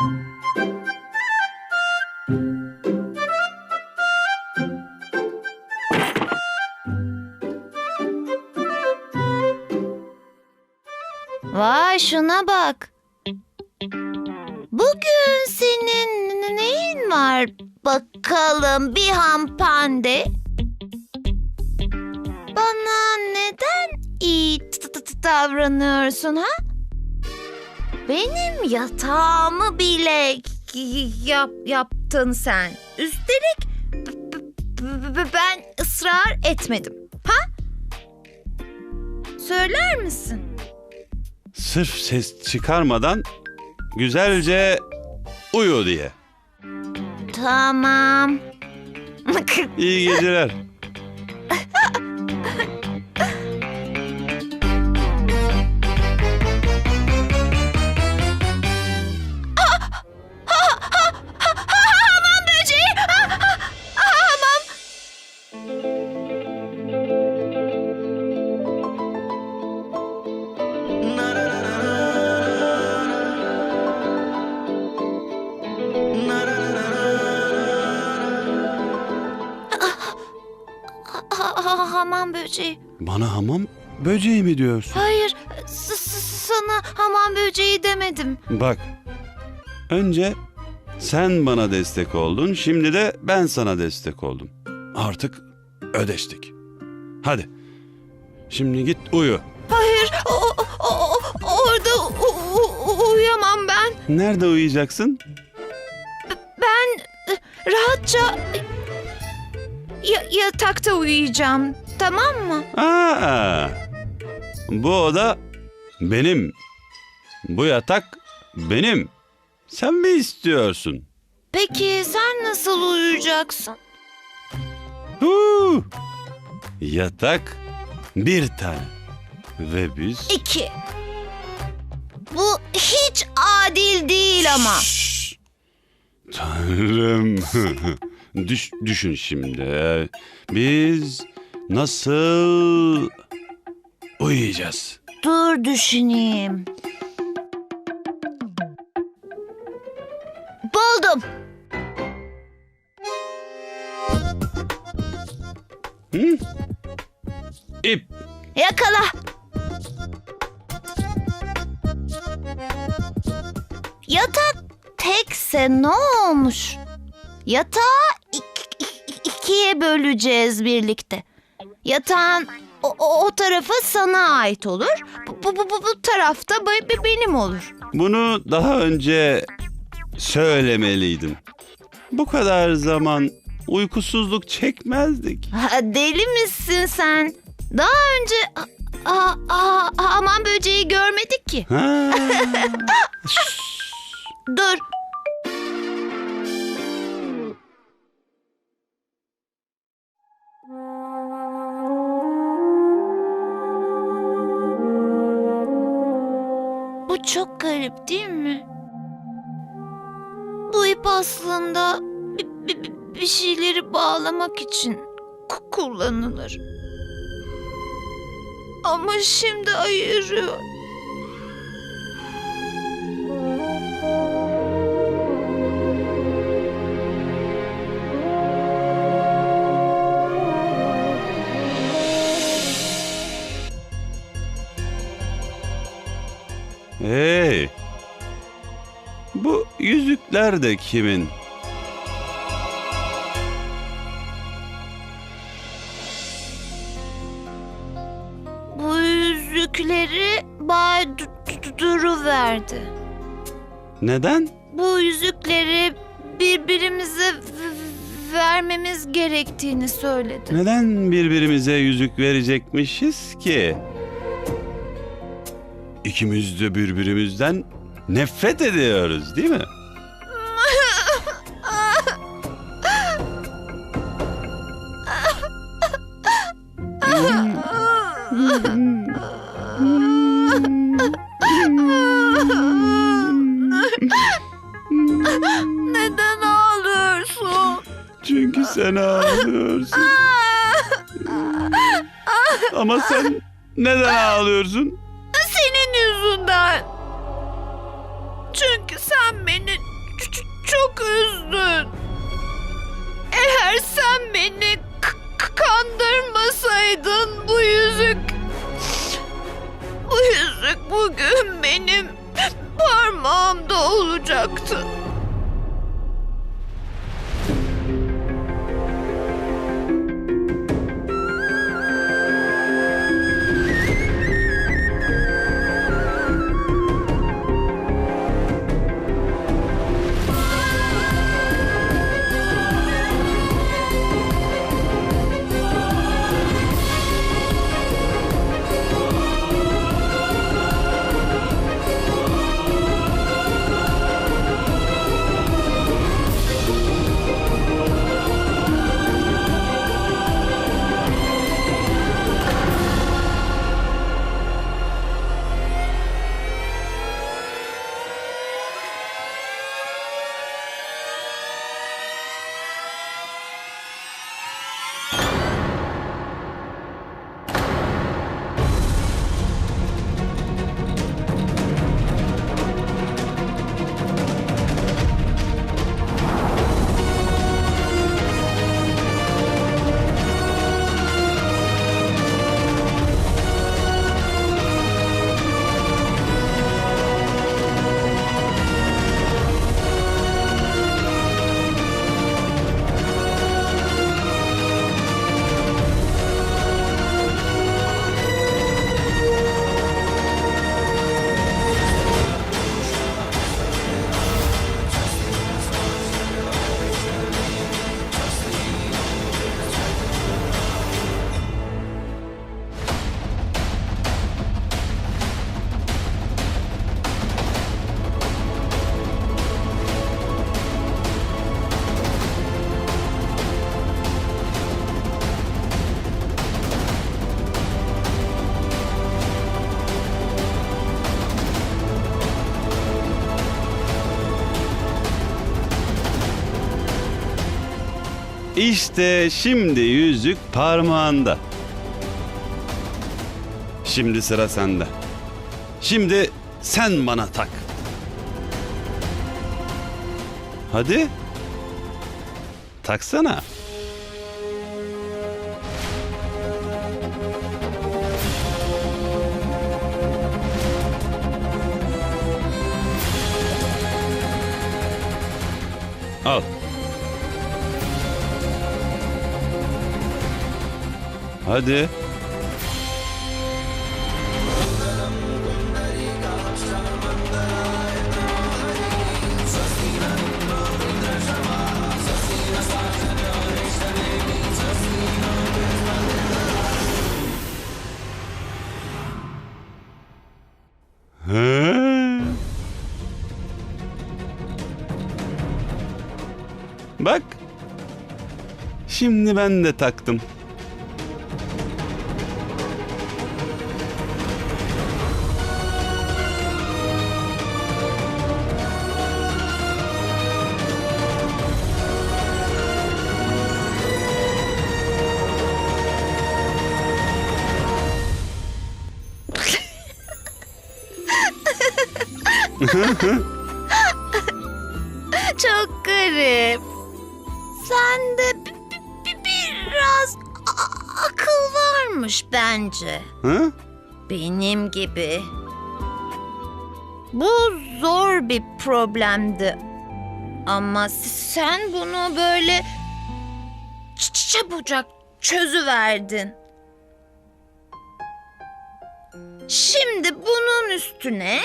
Vay şuna bak. Bugün senin neyin var bakalım bir hampande? Bana neden iyi davranıyorsun ha? Benim yatağımı bile yap, yaptın sen. Üstelik ben ısrar etmedim. Ha? Söyler misin? Sırf ses çıkarmadan güzelce uyu diye. Tamam. İyi geceler. Bana hamam böceği mi diyorsun? Hayır, s- s- sana hamam böceği demedim. Bak. Önce sen bana destek oldun. Şimdi de ben sana destek oldum. Artık ödeştik. Hadi. Şimdi git uyu. Hayır, o, o- o- orada u- u- uyuyamam ben. Nerede uyuyacaksın? Ben e, rahatça ya- yatakta uyuyacağım. Tamam mı? Aa, bu oda benim. Bu yatak benim. Sen mi istiyorsun? Peki sen nasıl uyuyacaksın? Huu! Yatak bir tane. Ve biz... İki. Bu hiç adil değil ama. Şşş! Tanrım. Düş, düşün şimdi. Biz nasıl uyuyacağız? Dur düşüneyim. Buldum. Hı? İp. Yakala. Yatak tekse ne olmuş? Yatağı ik- ik- ikiye böleceğiz birlikte. Yatağın o, o, o tarafı sana ait olur. Bu, bu, bu, bu tarafta be- be- benim olur. Bunu daha önce söylemeliydim. Bu kadar zaman uykusuzluk çekmezdik. Ha, deli misin sen? Daha önce a, a, a- hamam böceği görmedik ki. Ha. Dur. Garip değil mi? Bu ip aslında bir, şeyleri bağlamak için ku- kullanılır. Ama şimdi ayırıyor. Hey. Bu yüzükler de kimin? Bu yüzükleri Bay Du- Du- Duru verdi. Neden? Bu yüzükleri birbirimize vermemiz gerektiğini söyledi. Neden birbirimize yüzük verecekmişiz ki? İkimiz de birbirimizden nefret ediyoruz değil mi? Neden ağlıyorsun? Çünkü sen ağlıyorsun. Ama sen neden ağlıyorsun? Kandırmasaydın bu yüzük... Bu yüzük bugün benim parmağımda olacaktı. İşte şimdi yüzük parmağında. Şimdi sıra sende. Şimdi sen bana tak. Hadi. Taksana. Al. Hadi. Bak. Şimdi ben de taktım. Çok garip. Sende bi- bi- bi- biraz a- akıl varmış bence. Hı? Benim gibi. Bu zor bir problemdi. Ama sen bunu böyle ç- çabucak çözüverdin. Şimdi bunun üstüne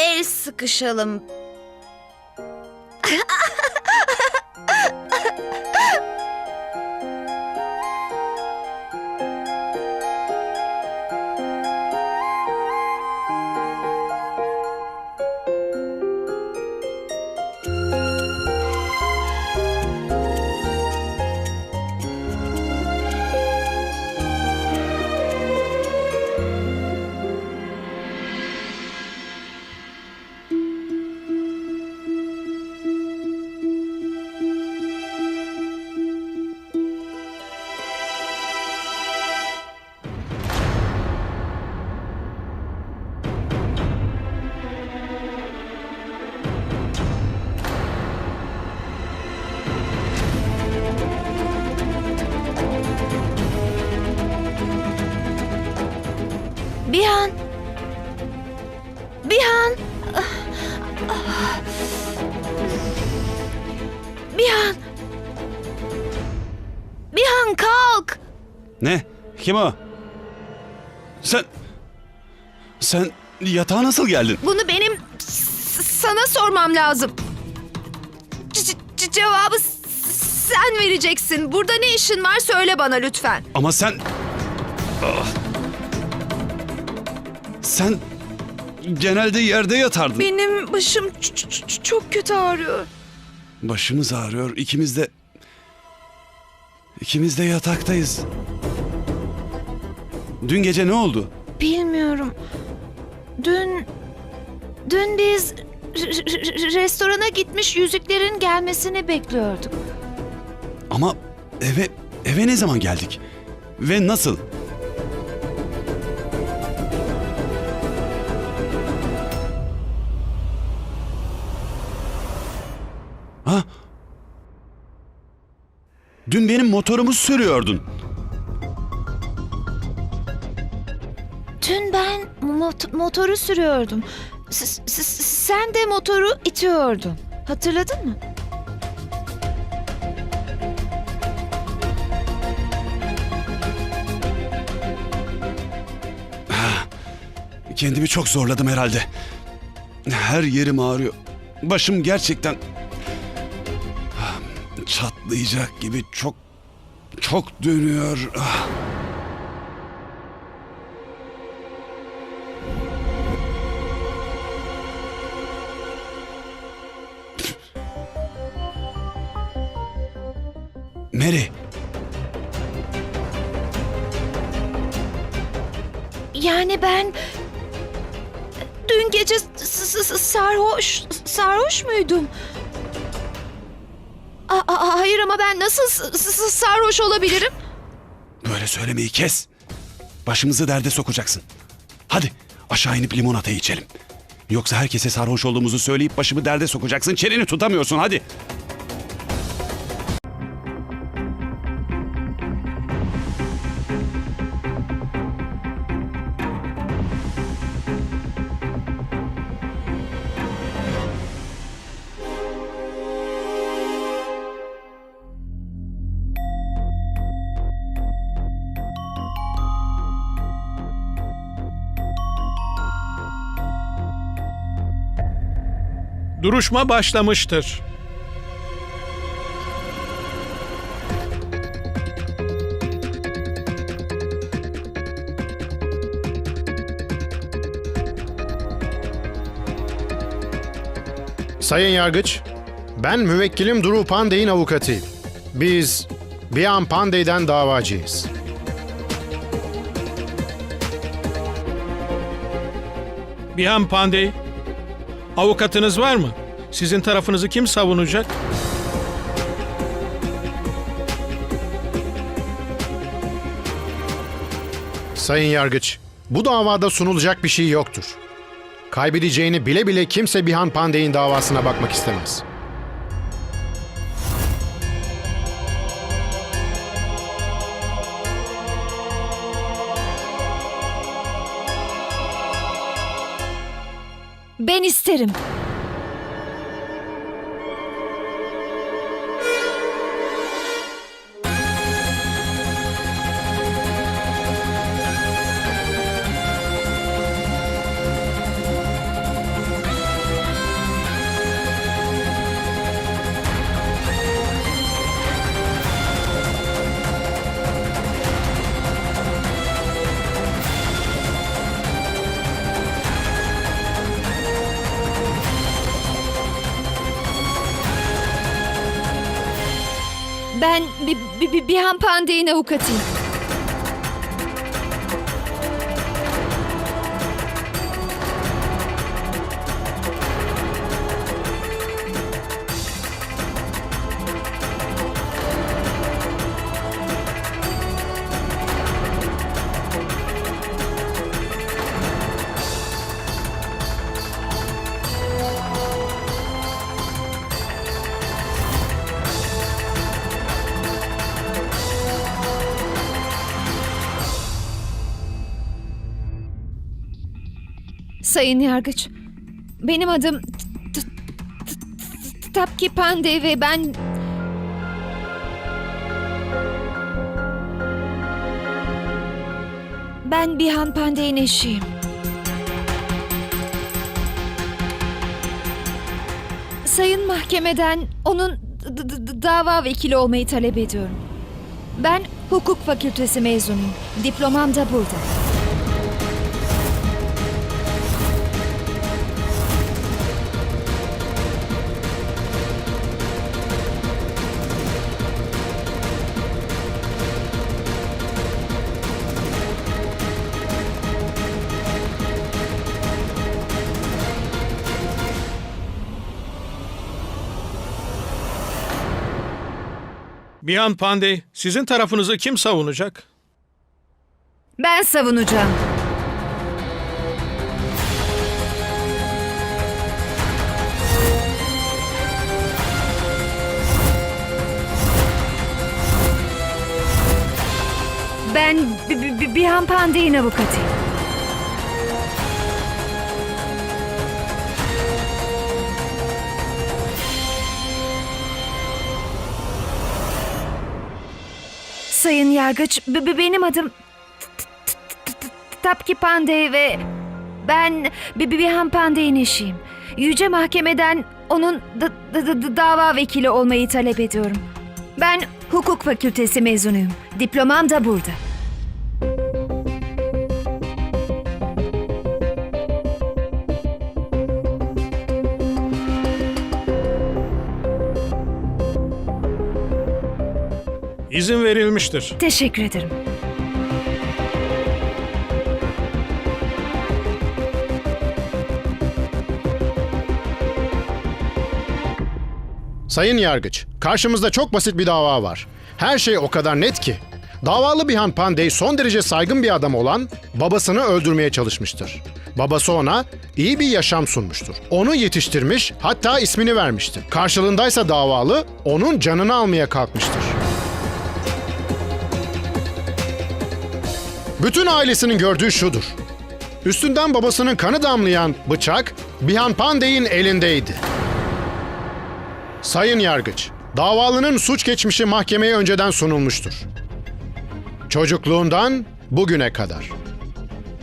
el sıkışalım. Bir an. Bir an. Bir an. Bir an kalk. Ne? Kim o? Sen... Sen yatağa nasıl geldin? Bunu benim sana sormam lazım. C- c- cevabı sen vereceksin. Burada ne işin var söyle bana lütfen. Ama sen... Ah. Sen genelde yerde yatardın. Benim başım çok kötü ağrıyor. Başımız ağrıyor. İkimiz de... İkimiz de yataktayız. Dün gece ne oldu? Bilmiyorum. Dün... Dün biz restorana gitmiş yüzüklerin gelmesini bekliyorduk. Ama eve eve ne zaman geldik? Ve nasıl? Dün benim motorumu sürüyordun. Dün ben mot- motoru sürüyordum. S- s- sen de motoru itiyordun. Hatırladın mı? Kendimi çok zorladım herhalde. Her yerim ağrıyor. Başım gerçekten çatlayacak gibi çok çok dönüyor. Ah. Hayır ama ben nasıl sarhoş olabilirim? böyle söylemeyi kes. Başımızı derde sokacaksın. Hadi aşağı inip limonata içelim. Yoksa herkese sarhoş olduğumuzu söyleyip başımı derde sokacaksın. Çeneni tutamıyorsun hadi. Duruşma başlamıştır. Sayın Yargıç, ben müvekkilim Duru Pandey'in avukatıyım. Biz Bian Pandey'den davacıyız. Bihan Pandey, avukatınız var mı? Sizin tarafınızı kim savunacak? Sayın Yargıç, bu davada sunulacak bir şey yoktur. Kaybedeceğini bile bile kimse Bihan Pandey'in davasına bakmak istemez. Ben isterim. Ben bir, bir, bir, Pandey'in avukatıyım. Sayın Yargıç, benim adım Tapki Pandey ve ben Ben Bihan Pandey'in eşiyim. Sayın mahkemeden onun dava vekili olmayı talep ediyorum. Ben hukuk fakültesi mezunuyum. Diplomam da burada. Bihan Pandey, sizin tarafınızı kim savunacak? Ben savunacağım. Ben Bihan Pandey'in avukatıyım. Sayın Yargıç, benim adım Tapki Pandey ve ben B- B- Bihan Pandey'in eşiyim. Yüce Mahkemeden onun dava vekili olmayı talep ediyorum. Ben hukuk fakültesi mezunuyum. Diplomam da burada. İzin verilmiştir. Teşekkür ederim. Sayın Yargıç, karşımızda çok basit bir dava var. Her şey o kadar net ki. Davalı Bihan Pandey son derece saygın bir adam olan babasını öldürmeye çalışmıştır. Babası ona iyi bir yaşam sunmuştur. Onu yetiştirmiş, hatta ismini vermiştir. Karşılığındaysa davalı onun canını almaya kalkmıştır. Bütün ailesinin gördüğü şudur. Üstünden babasının kanı damlayan bıçak Bihan Pandey'in elindeydi. Sayın Yargıç, davalının suç geçmişi mahkemeye önceden sunulmuştur. Çocukluğundan bugüne kadar.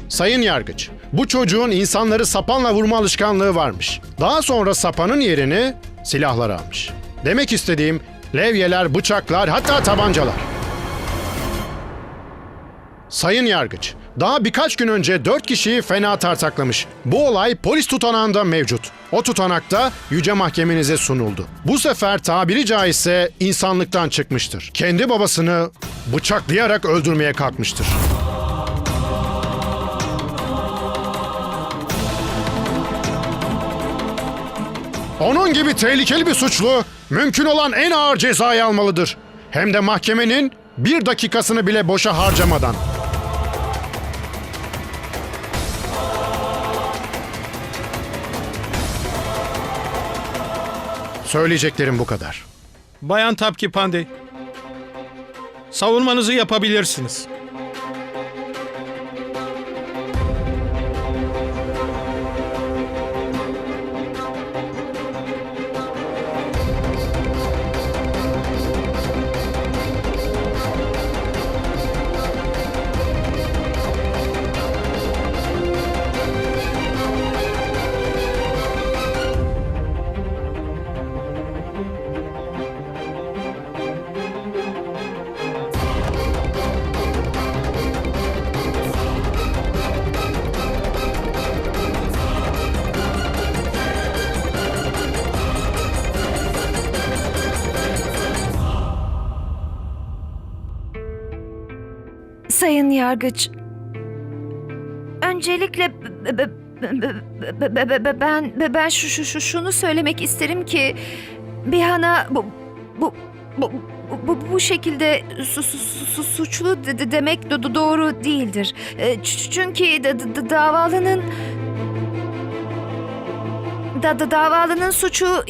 Sayın Yargıç, bu çocuğun insanları sapanla vurma alışkanlığı varmış. Daha sonra sapanın yerini silahlar almış. Demek istediğim levyeler, bıçaklar, hatta tabancalar. Sayın Yargıç, daha birkaç gün önce dört kişiyi fena tartaklamış. Bu olay polis tutanağında mevcut. O tutanakta yüce mahkemenize sunuldu. Bu sefer tabiri caizse insanlıktan çıkmıştır. Kendi babasını bıçaklayarak öldürmeye kalkmıştır. Onun gibi tehlikeli bir suçlu mümkün olan en ağır cezayı almalıdır. Hem de mahkemenin bir dakikasını bile boşa harcamadan. Söyleyeceklerim bu kadar. Bayan Tapki Pandey, savunmanızı yapabilirsiniz. Sayın Yargıç, öncelikle ben ben şu, şu, şu şunu söylemek isterim ki Bihan'a bu bu bu bu, bu şekilde su, su- su- su- suçlu de- de- demek do- do- doğru değildir. E, Çünkü da- da- da- davalının da, da davalının suçu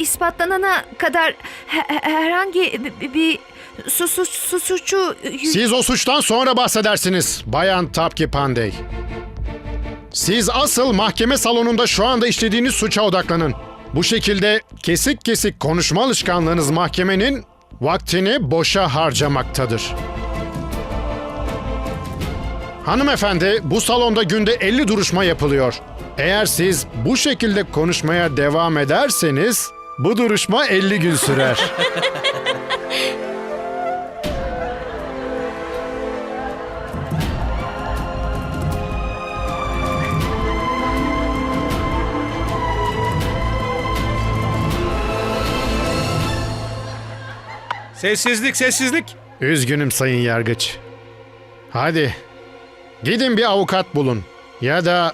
ispatlanana kadar he- he- herhangi bir su, su, su, suçu Siz o suçtan sonra bahsedersiniz Bayan Tapki Pandey. Siz asıl mahkeme salonunda şu anda işlediğiniz suça odaklanın. Bu şekilde kesik kesik konuşma alışkanlığınız mahkemenin vaktini boşa harcamaktadır. Hanımefendi, bu salonda günde 50 duruşma yapılıyor. Eğer siz bu şekilde konuşmaya devam ederseniz bu duruşma 50 gün sürer. Sessizlik, sessizlik. Üzgünüm sayın yargıç. Hadi gidin bir avukat bulun ya da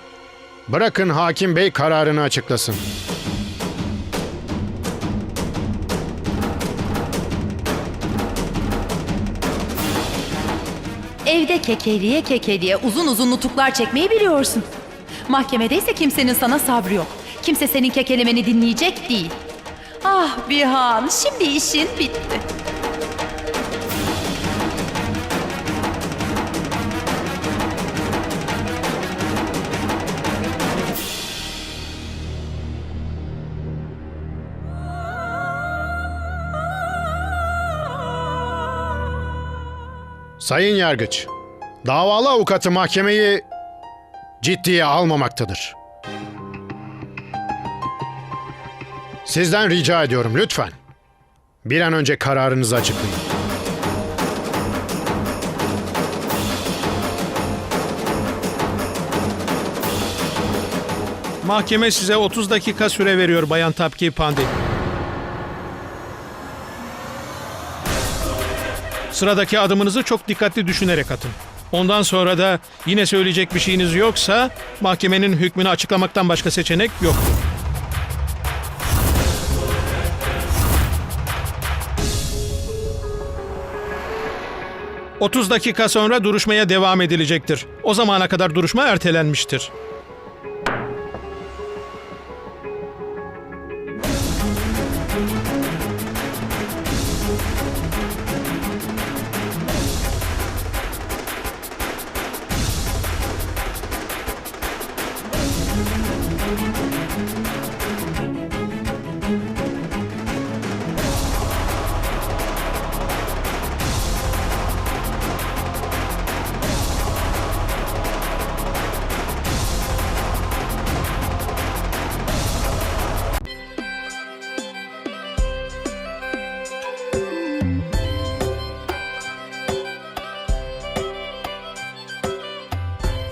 bırakın hakim bey kararını açıklasın. Evde kekeliye kekeliye uzun uzun nutuklar çekmeyi biliyorsun. Mahkemede ise kimsenin sana sabrı yok. Kimse senin kekelemeni dinleyecek değil. Ah Bihan, şimdi işin bitti. Sayın yargıç, davalı avukatı mahkemeyi ciddiye almamaktadır. Sizden rica ediyorum lütfen. Bir an önce kararınızı açıklayın. Mahkeme size 30 dakika süre veriyor Bayan Tapki Pandey. Sıradaki adımınızı çok dikkatli düşünerek atın. Ondan sonra da yine söyleyecek bir şeyiniz yoksa mahkemenin hükmünü açıklamaktan başka seçenek yok. ...30 dakika sonra duruşmaya devam edilecektir. O zamana kadar duruşma ertelenmiştir.